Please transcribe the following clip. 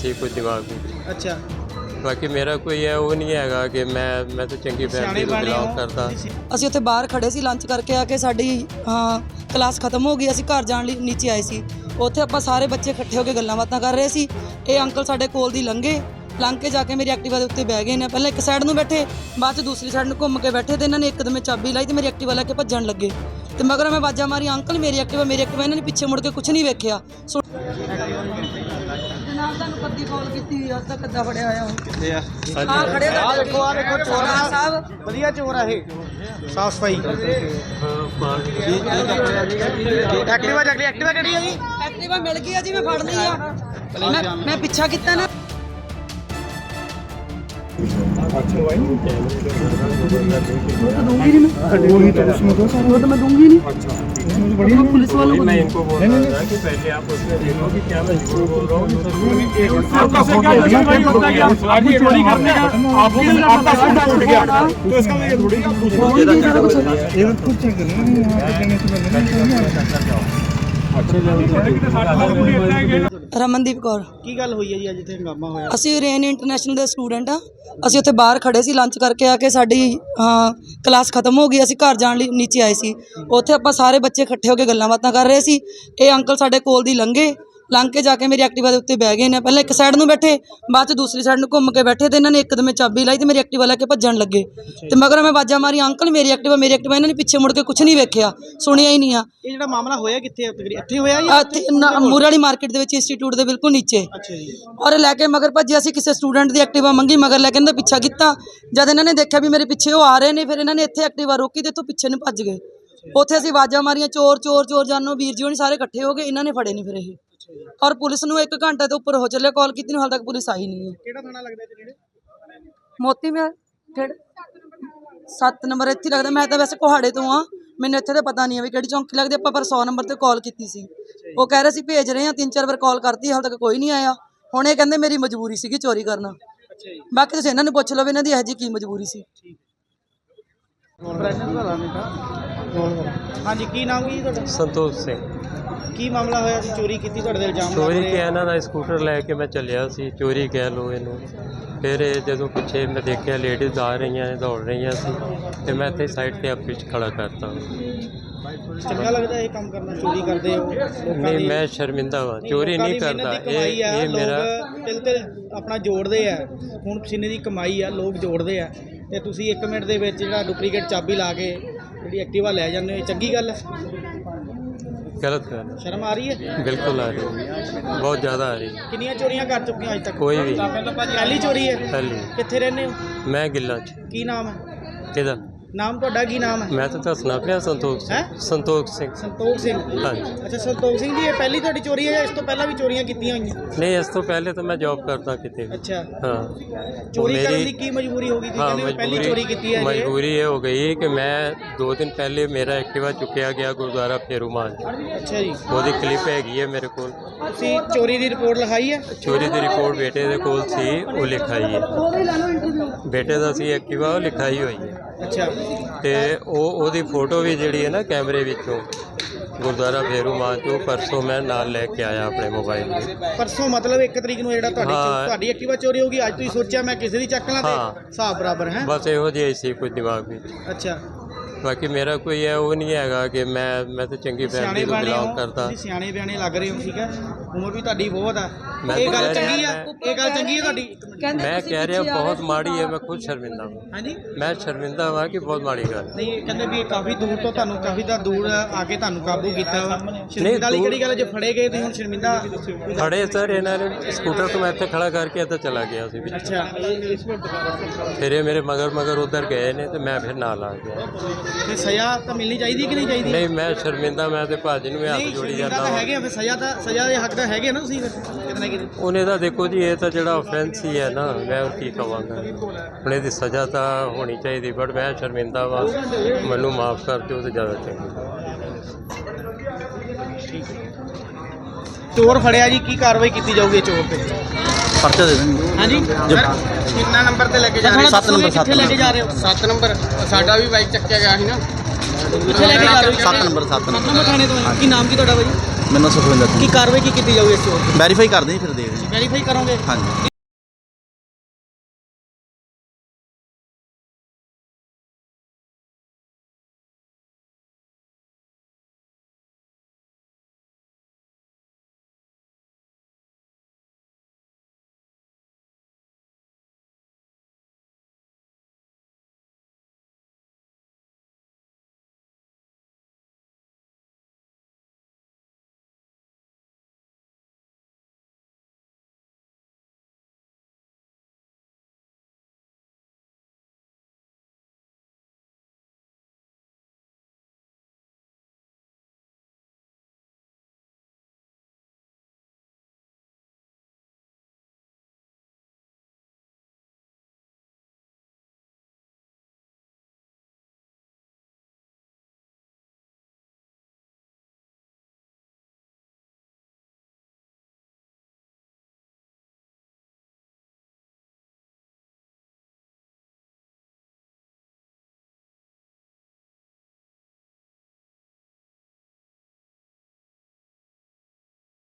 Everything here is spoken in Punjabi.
ਸੀ ਕੋਈ ਦਿਮਾਗ ਵਿੱਚ ਅੱਛਾ। ਬਾਕੀ ਮੇਰਾ ਕੋਈ ਹੈ ਉਹ ਨਹੀਂ ਹੈਗਾ ਕਿ ਮੈਂ ਮੈਂ ਤਾਂ ਚੰਗੀ ਫੈਮਿਲੀ ਤੋਂ ਬਿਲੋਂਗ ਕਰਦਾ। ਅਸੀਂ ਉੱਥੇ ਬਾਹਰ ਖੜੇ ਸੀ ਲੰਚ ਕਰਕੇ ਆ ਕੇ ਸਾਡੀ ਹਾਂ ਕਲਾਸ ਖਤਮ ਹੋ ਗਈ ਅਸੀਂ ਘਰ ਜਾਣ ਲਈ ਨੀਚੇ ਆਏ ਸੀ। ਉੱਥੇ ਆਪਾਂ ਸਾਰੇ ਬੱਚੇ ਇਕੱਠੇ ਹੋ ਕੇ ਗੱਲਾਂ ਬਾਤਾਂ ਕਰ ਰਹੇ ਸੀ। ਇਹ ਅੰਕਲ ਸਾਡੇ ਕੋਲ ਦੀ ਲੰਘੇ ਲੰਘ ਕੇ ਜਾ ਕੇ ਮੇਰੀ ਐਕਟਿਵਾ ਦੇ ਉੱਤੇ ਬਹਿ ਗਏ ਨੇ। ਪਹਿਲਾਂ ਇੱਕ ਸਾਈਡ ਨੂੰ ਬੈਠੇ ਬਾਅਦ ਚ ਦੂਸਰੀ ਸਾਈਡ ਨੂੰ ਘੁੰਮ ਕੇ ਬੈਠੇ ਤੇ ਇਹਨਾਂ ਨੇ ਇੱਕਦਮ ਚਾਬੀ ਲਾਈ ਤੇ ਮੇਰੀ ਐਕਟਿਵਾ ਲੈ ਕੇ ਭੱਜਣ ਲੱਗੇ। ਤੇ ਮਗਰ ਮੈਂ ਆਵਾਜ਼ਾਂ ਮਾਰੀ ਅੰਕਲ ਮੇਰੀ ਐਕਟਿਵਾ ਮੇਰੀ ਐਕਟਿਵਾ ਇਹਨਾਂ ਨੇ ਪਿੱਛੇ ਮੁੜ ਕੇ ਕੁਝ ਨਹੀਂ ਵੇਖਿਆ। ਸੋ ਜਨਾਬ ਤੁਹਾਨੂੰ ਕਦੀ ਕਾਲ ਕੀਤੀ ਅੱਜ ਤੱਕ ਕਿੱਦਾਂ ਫੜਿਆ ਹੋਇਆ ਇਹ ਆ? ਆ ਖੜੇ ਆ ਦੇਖੋ ਆ ਦੇਖੋ ਚੋਰ। ਆ ਸਾਹਿਬ। ਵਧੀਆ ਚੋਰ ਆ ਇਹ। ਸਾਫ਼ ਸਫ਼ਾਈ। ਐਕਟਿਵਾ ਚੱਕ ਲਈ ਐਕਟਿਵਾ ਕਿਹੜੀ ਆ ਜੀ? ਐਕਟਿਵਾ ਮਿਲ ਗਈ ਆ ਜੀ ਮੈਂ ਫੜ ਲਈ ਆ। ਮੈਂ ਮੈਂ ਪਿੱਛਾ ਕੀਤਾ ਨਾ। पुलिस वालों को मैं इनको बोल रहा था कि पहले आप उसमें देखो कि क्या मैं झूठ बोल रहा हूँ ਰਮਨਦੀਪ ਕੌਰ। ਕੀ ਗੱਲ ਹੋਈ ਹੈ ਜੀ ਅੱਜ ਇੱਥੇ ਹੰਗਾਮਾ ਹੋਇਆ? ਅਸੀਂ ਰੇਨ ਇੰਟਰਨੈਸ਼ਨਲ ਦੇ ਸਟੂਡੈਂਟ ਆ। ਅਸੀਂ ਉੱਥੇ ਬਾਹਰ ਖੜੇ ਸੀ ਲੰਚ ਕਰਕੇ ਆ ਕੇ ਸਾਡੀ ਹਾਂ ਕਲਾਸ ਖਤਮ ਹੋ ਗਈ। ਅਸੀਂ ਘਰ ਜਾਣ ਲਈ ਨੀਚੇ ਆਏ ਸੀ। ਉੱਥੇ ਆਪਾਂ ਸਾਰੇ ਬੱਚੇ ਇਕੱਠੇ ਹੋ ਕੇ ਗੱਲਾਂ ਬਾਤਾਂ ਕਰ ਰਹੇ ਸੀ। ਇਹ ਅੰਕਲ ਸਾਡੇ ਕੋਲ ਦੀ ਲੰਘੇ। ਲੰਘ ਕੇ ਜਾ ਕੇ ਮੇਰੀ ਐਕਟਿਵਾ ਦੇ ਉੱਤੇ ਬਹਿ ਗਏ ਨੇ। ਪਹਿਲਾਂ ਇੱਕ ਸਾਈਡ ਨੂੰ ਬੈਠੇ ਬਾਅਦ ਚ ਦੂਸਰੀ ਸਾਈਡ ਨੂੰ ਘੁੰਮ ਕੇ ਬੈਠੇ ਤੇ ਇਹਨਾਂ ਨੇ ਇੱਕਦਮ ਚਾਬੀ ਲਾਈ ਤੇ ਮੇਰੀ ਐਕਟਿਵਾ ਲੈ ਕੇ ਭੱਜਣ ਲੱਗੇ। ਤੇ ਮਗਰ ਮੈਂ ਆਵਾਜ਼ਾਂ ਮਾਰੀ ਅੰਕਲ ਮੇਰੀ ਐਕਟਿਵਾ ਮੇਰੀ ਐਕਟਿਵਾ। ਇਹਨਾਂ ਨੇ ਪਿੱਛੇ ਮੁੜ ਕੇ ਕੁਝ ਨਹੀਂ ਵੇਖਿਆ ਸੁਣਿਆ ਹੀ ਨਹੀਂ ਆ। ਇਹ ਜਿਹੜਾ ਮਾਮਲਾ ਹੋਇਆ ਕਿੱਥੇ ਇੱਥੇ ਹੋਇਆ ਜਾਂ ਇੱਥੇ ਮੂਹਰੇ ਵਾਲੀ ਮਾਰਕੀਟ ਦੇ ਵਿੱਚ ਇੰਸਟੀਚਿਊਟ ਦੇ ਬਿਲਕੁਲ ਨੀਚੇ। ਅੱਛਾ ਜੀ। ਔਰ ਲੈ ਕੇ ਮਗਰ ਭੱਜਿਆ ਸੀ ਕਿਸੇ ਸਟੂਡੈਂਟ ਦੀ ਐਕਟਿਵਾ ਮੰਗੀ ਮਗਰ ਲੈ ਕੇ ਇਹਨਾਂ ਦਾ ਪਿੱਛਾ ਕੀਤਾ। ਜਦ ਇਹਨਾਂ ਨੇ ਦੇਖਿਆ ਵੀ ਮੇਰੇ ਪਿੱਛੇ ਉਹ ਆ ਰਹੇ ਨੇ ਫਿਰ ਇਹਨਾਂ ਨੇ ਇੱਥੇ ਐਕਟਿਵਾ ਰੋਕੀ ਤੇ ਇੱਥੋਂ ਪਿੱਛੇ ਨੂੰ ਭੱਜ ਗਏ। ਉੱਥੇ ਅਸੀਂ ਆਵਾਜ਼ਾਂ ਮਾਰੀਆਂ ਚੋਰ ਚੋਰ ਚੋਰ ਜਾਨੋ ਵੀਰ ਜੀ ਹੋਣੀ ਸਾਰੇ ਇਕੱਠੇ ਹੋ ਗਏ। ਇਹਨਾਂ ਨੇ ਫੜੇ ਨਹੀਂ ਫਿਰ ਇਹ। ਔਰ ਪੁਲਿਸ ਨੂੰ 1 ਘੰਟੇ ਤੋਂ ਉੱਪਰ ਹੋ ਚੱਲਿਆ ਕਾਲ ਕੀਤੀ ਨੂੰ ਹਾਲ ਤੱਕ ਪੁਲਿਸ ਆਈ ਨਹੀਂ ਹੈ। ਕਿਹੜਾ ਥਾਣਾ ਲੱਗਦਾ ਇੱਥੇ ਨੇੜੇ? ਮੋਤੀ ਮੈਂ ਕਿਹੜੇ? 7 ਨੰਬਰ ਇੱਥੇ ਹੀ ਲੱਗਦਾ। ਮੈਂ ਤਾਂ ਵੈਸੇ ਕੋਹਾੜੇ ਤੋਂ ਆ ਮੈਨੂੰ ਇੱਥੇ ਤਾਂ ਪਤਾ ਨਹੀਂ ਹੈ ਵੀ ਕਿਹੜੀ ਚੌਂਕੀ ਲੱਗਦੀ। ਆਪਾਂ ਪਰ 100 ਨੰਬਰ ਤੇ ਕਾਲ ਕੀਤੀ ਸੀ। ਉਹ ਕਹਿ ਰਹੇ ਸੀ ਭੇਜ ਰਹੇ ਆ ਤਿੰਨ ਚਾਰ ਵਾਰ ਕਾਲ ਕਰਤੀ ਹਾਲ ਤੱਕ ਕੋਈ ਨਹੀਂ ਆਇਆ। ਹੁਣ ਇਹ ਕਹਿੰਦੇ ਮੇਰੀ ਮਜਬੂਰੀ ਸੀਗੀ ਚੋਰੀ ਕਰਨਾ। ਜੀ। ਬਾਕੀ ਤੁਸੀਂ ਇਹਨਾਂ ਨੂੰ ਪੁੱਛ ਲਓ ਇਹਨਾਂ ਦੀ ਇਹੋ ਜਿਹੀ ਕੀ ਮਜਬੂਰੀ ਸੀ। ਹਾਂਜੀ ਕੀ ਨਾਮ ਕੀ ਜੀ ਤੁਹਾਡਾ? ਸੰਤੋਖ ਸਿੰਘ। ਕੀ ਮਾਮਲਾ ਹੋਇਆ ਸੀ ਚੋਰੀ ਕੀਤੀ ਤੁਹਾਡੇ ਦੇ ਇਲਜ਼ਾਮ ਲੱਗ ਚੋਰੀ ਰਹੇ। ਇਹਨਾਂ ਦਾ ਸਕੂਟਰ ਲੈ ਕੇ ਮੈਂ ਚੱਲਿਆ ਸੀ ਚੋਰੀ ਕਹਿ ਲੋ ਇਹਨੂੰ ਫਿਰ ਇਹ ਜਦੋਂ ਪਿੱਛੇ ਮੈਂ ਦੇਖਿਆ ਲੇਡੀਜ਼ ਆ ਰਹੀਆਂ ਨੇ ਦੌੜ ਰਹੀਆਂ ਸੀ ਤੇ ਮੈਂ ਇੱਥੇ ਸਾਈਡ ਤੇ ਆਪੇ ਖੜਾ ਕਰਤਾ। ਚੰਗਾ ਲੱਗਦਾ ਇਹ ਕੰਮ ਕਰਨਾ ਚੋਰੀ ਕਰਦੇ ਹੋ? ਲੋਕਾਂ ਨਹੀਂ ਦੀ ਮੈਂ ਸ਼ਰਮਿੰਦਾ ਹਾਂ ਚੋਰੀ ਲੋਕਾਂ ਨਹੀਂ ਦੀ ਮਿਹਨਤ ਕਰਦਾ। ਦੀ ਕਮਾਈ ਇਹ ਆ, ਇਹ ਮੇਰਾ ਤਿਲ ਤਿਲ ਆਪਣਾ ਜੋੜਦੇ ਆ। ਹੁਣ ਪਸੀਨੇ ਦੀ ਕਮਾਈ ਆ ਲੋਕ ਜੋੜਦੇ ਆ। ਤੇ ਤੁਸੀਂ 1 ਮਿੰਟ ਦੇ ਵਿੱਚ ਜਿਹੜਾ ਡੁਪਲੀਕੇਟ ਚਾਬੀ ਲਾ ਕੇ ਜਿਹੜੀ ਐਕਟਿਵਾ ਲੈ ਜਾਂਦੇ ਹੋ ਇਹ ਚੰਗੀ ਗੱਲ ਹੈ? ਗਲਤ ਗੱਲ ਹੈ। ਸ਼ਰਮ ਆ ਰਹੀ ਹੈ? ਬਿਲਕੁਲ ਆ ਰਹੀ ਹੈ। ਬਹੁਤ ਜ਼ਿਆਦਾ ਆ ਰਹੀ ਹੈ। ਕਿੰਨੀਆਂ ਚੋਰੀਆਂ ਕਰ ਚੁੱਕੇ ਹੋ ਅੱਜ ਤੱਕ? ਕੋਈ ਵੀ। ਪਹਿਲੀ ਚੋਰੀ ਹੈ? ਪਹਿਲੀ। ਕਿੱਥੇ ਰਹਿੰਦੇ ਹੋ? ਮੈਂ ਗਿੱਲਾਂ ਚ। ਕੀ ਨਾਮ ਹੈ? ਕਿਹਦਾ? ਨਾਮ ਤੁਹਾਡਾ ਕੀ ਨਾਮ ਹੈ? ਮੈਂ ਤਾਂ ਦੱਸਣਾ ਪਿਆ ਸੰਤੋਖ ਸਿੰਘ। ਹੈਂ? ਸੰਤੋਖ ਸਿੰਘ। ਸੰਤੋਖ ਸਿੰਘ। ਹਾਂਜੀ। ਅੱਛਾ ਸੰਤੋਖ ਸਿੰਘ ਜੀ ਇਹ ਪਹਿਲੀ ਤੁਹਾਡੀ ਚੋਰੀ ਹੈ ਜਾਂ ਇਸ ਤੋਂ ਪਹਿਲਾਂ ਵੀ ਚੋਰੀਆਂ ਕੀਤੀਆਂ ਹੋਈਆਂ? ਨਹੀਂ ਇਸ ਤੋਂ ਪਹਿਲੇ ਤਾਂ ਮੈਂ ਜੌਬ ਕਰਦਾ ਕਿਤੇ ਵੀ। ਅੱਛਾ। ਹਾਂ। ਚੋਰੀ ਮੇਰੀ- ਕਰਨ ਦੀ ਕੀ ਮਜਬੂਰੀ ਹੋ ਗਈ ਤੁਸੀਂ ਹਾਂ ਕਹਿੰਦੇ ਮੈਂ ਪਹਿਲੀ ਚੋਰੀ ਮਜਬੂਰੀ ਕੀਤੀ ਹੈ ਜੀ ਮਜਬੂਰੀ ਇਹ ਹੋ ਗਈ ਕਿ ਮੈਂ ਦੋ ਦਿਨ ਪਹਿਲੇ ਮੇਰਾ ਐਕਟਿਵਾ ਚੁੱਕਿਆ ਗਿਆ ਗੁਰਦੁਆਰਾ ਫੇਰੂਮਾਨ ਅੱਛਾ ਜੀ। ਉਹਦੀ ਕਲਿੱਪ ਹੈਗੀ ਹੈ ਮੇਰੇ ਕੋਲ। ਤੁਸੀਂ ਚੋਰੀ ਦੀ ਰਿਪੋਰਟ ਲਿਖਾਈ ਹੈ? ਚੋਰੀ ਦੀ ਰਿਪੋਰਟ ਬੇਟੇ ਦੇ ਕੋਲ ਸੀ ਉਹ ਲਿਖਾਈ ਹੈ। ਬੇਟੇ ਦਾ ਸੀ ਐਕਟਿਵਾ ਉਹ ਲਿਖਾਈ ਹੋਈ ਹੈ। ਅੱਛਾ। ਤੇ ਉਹ ਉਹਦੀ ਫੋਟੋ ਵੀ ਜਿਹੜੀ ਹੈ ਨਾ ਕੈਮਰੇ ਵਿੱਚੋਂ ਗੁਰਦੁਆਰਾ ਫੇਰੂਮਾਨ ਤੋਂ ਪਰਸੋਂ ਮੈਂ ਨਾਲ ਲੈ ਕੇ ਆਇਆ ਆਪਣੇ ਮੋਬਾਈਲ ਵਿੱਚ ਪਰਸੋਂ ਮਤਲਬ 1 ਤਰੀਕ ਨੂੰ ਜਿਹੜਾ ਤੁਹਾਡੀ ਹਾਂ। ਤੁਹਾਡੀ ਐਕਟਿਵਾ ਚੋਰੀ ਹੋ ਗਈ ਅੱਜ ਤੁਸੀਂ ਸੋਚਿਆ ਮੈਂ ਕਿਸੇ ਦੀ ਚੱਕ ਲਾਂ ਹਾਂ। ਤੇ ਹਿਸਾਬ ਬਰਾਬਰ ਹੈ? ਬਸ ਇਹੋ ਜਿਹਾ ਹੀ ਸੀ ਕੁਝ ਦਿਮਾਗ ਵਿੱਚ। ਅੱਛਾ। ਬਾਕੀ ਮੇਰਾ ਕੋਈ ਹੈ ਉਹ ਨਹੀਂ ਹੈਗਾ ਕਿ ਮੈਂ ਮੈਂ ਤਾਂ ਚੰਗੀ ਸਿਆਣੇ ਫੈਮਿਲੀ ਤੋਂ ਬਿਆਣੇ ਬਿਲੋਂਗ ਹੋ। ਕਰਦਾ। ਤੁਸੀਂ ਸਿਆਣੇ ਬਿਆਣੇ ਲੱਗ ਰਹੇ ਹੋ ਠੀਕ ਹੈ? ਉਮਰ ਵੀ ਤੁਹਾਡੀ ਬਹੁਤ ਆ। ਮੈਂ ਇਹ ਗੱਲ ਕਹਿ ਚੰਗੀ ਆ। ਇਹ ਗੱਲ ਚੰਗੀ ਹੈ ਤੁਹਾਡੀ? ਕਹਿੰਦੇ ਮੈਂ ਤੁਸੀਂ ਕਹਿ ਰਿਹਾ ਪਿੱਛੇ ਆ ਬਹੁਤ ਮਾੜੀ ਹੈ ਮੈਂ ਖੁਦ ਸ਼ਰਮਿੰਦਾ ਹਾਂ ਹਾਂਜੀ। ਮੈਂ ਸ਼ਰਮਿੰਦਾ ਹਾਂ ਕਿ ਬਹੁਤ ਮਾੜੀ ਗੱਲ ਹੈ। ਨਹੀਂ ਕਹਿੰਦੇ ਵੀ ਇਹ ਕਾਫੀ ਦੂਰ ਤੋਂ ਤੁਹਾਨੂੰ ਕਾਫੀ ਦਾ ਦੂਰ ਆ ਕੇ ਤੁਹਾਨੂੰ ਕਾਬੂ ਕੀਤਾ ਵਾ। ਸ਼ਰਮਿੰਦਾ ਵਾਲੀ ਕਿਹੜੀ ਗੱਲ ਜੇ ਫੜੇ ਗਏ ਤੁਸੀਂ ਹੁਣ ਸ਼ਰਮਿੰਦਾ ਖੜੇ ਸਰ ਇਹਨਾਂ ਨੇ ਸਕੂਟਰ ਤੋਂ ਮੈਂ ਇੱਥੇ ਖੜਾ ਕਰਕੇ ਇੱਧਰ ਚਲਾ ਗਿਆ ਸੀ। ਵਿੱਚ ਅੱਛਾ। ਫਿਰ ਇਹ ਮੇਰੇ ਮਗਰ ਮਗਰ ਉਧਰ ਗਏ ਨੇ ਤੇ ਮੈਂ ਫਿਰ ਨਾਲ ਆ ਗਿਆ। ਤੇ ਸਜ਼ਾ ਤਾਂ ਮਿਲਣੀ ਚਾਹੀਦੀ ਕਿ ਨਹੀਂ ਚਾਹੀਦੀ? ਨਹੀਂ ਮੈਂ ਸ਼ਰਮਿੰਦਾ ਮੈਂ ਤੇ ਭਾਜੀ ਨੂੰ ਵੀ ਹੱਥ ਨਹੀਂ ਜੋੜੀ ਸ਼ਰਮਿੰਦਾ ਜਾਂਦਾ ਤਾਂ। ਹੈਗੇ ਆ ਫਿਰ ਸਜ਼ਾ ਤਾਂ ਸਜ਼ਾ ਦੇ ਹੱਕ ਤਾਂ ਹੈਗੇ ਨਾ ਤੁਸੀਂ ਫਿਰ? ਕਿਤੇ ਉਹਨੇ ਤਾਂ ਦੇਖੋ ਜੀ ਇਹ ਤਾਂ ਜਿਹੜਾ ਆਫੈਂਸ ਹੀ ਹੈ ਨਾ ਮੈਂ ਹੋਰ ਕੀ ਕਵਾਂਗਾ। ਹੁਣ ਇਹਦੀ ਸਜ਼ਾ ਤਾਂ ਹੋਣੀ ਚਾਹੀਦੀ ਬਟ ਮੈਂ ਸ਼ਰਮਿੰਦਾ ਵਾਂ। ਮੈਨੂੰ ਮਾਫ ਕਰ ਦਿਓ ਤੇ ਜ਼ਿਆਦਾ ਚੰਗਾ ਚੋਰ ਫੜਿਆ ਜੀ ਕੀ ਕਾਰਵਾਈ ਕੀਤੀ ਜਾਊਗੀ ਚੋਰ ਤੇ? ਪਰਚਾ ਦੇ ਦੇਣਗੇ ਹਾਂਜੀ? ਕਿੰਨਾ ਨੰਬਰ ਤੇ ਲੈ ਕੇ ਜਾ ਰਹੇ ਹੋ? ਸੱਤ ਨੰਬਰ, ਸੱਤ ਕਿੱਥੇ ਲੈ ਕੇ ਜਾ ਰਹੇ ਹੋ? 7 ਨੰਬਰ। ਸਾਡਾ ਵੀ ਬਾਈਕ ਚੱਕਿਆ ਗਿਆ ਸੀ ਨਾ। ਕਿੱਥੇ ਲੈ ਕੇ ਜਾ ਰਹੇ ਹੋ? ਸੱਤ ਨੰਬਰ, ਸੱਤ ਨੰਬਰ। ਨੰਬਰ ਥਾਣੇ ਤੋਂ ਕੀ ਨਾਮ ਕੀ ਤੁਹਾਡਾ ਭਾਈ ਮੈਨੂੰ ਸੁਖਵਿੰਦਰ ਕੀ ਕਾਰਵਾਈ ਕੀ ਕੀਤੀ ਜਾਊਗੀ ਇਸ ਚੋਰ ਦੀ? ਵੈਰੀਫਾਈ ਕਰਦੇ ਜੀ ਫਿਰ ਦੇਖਦੇ ਵੈਰੀਫਾਈ ਕਰੋਗੇ? ਹਾਂਜੀ।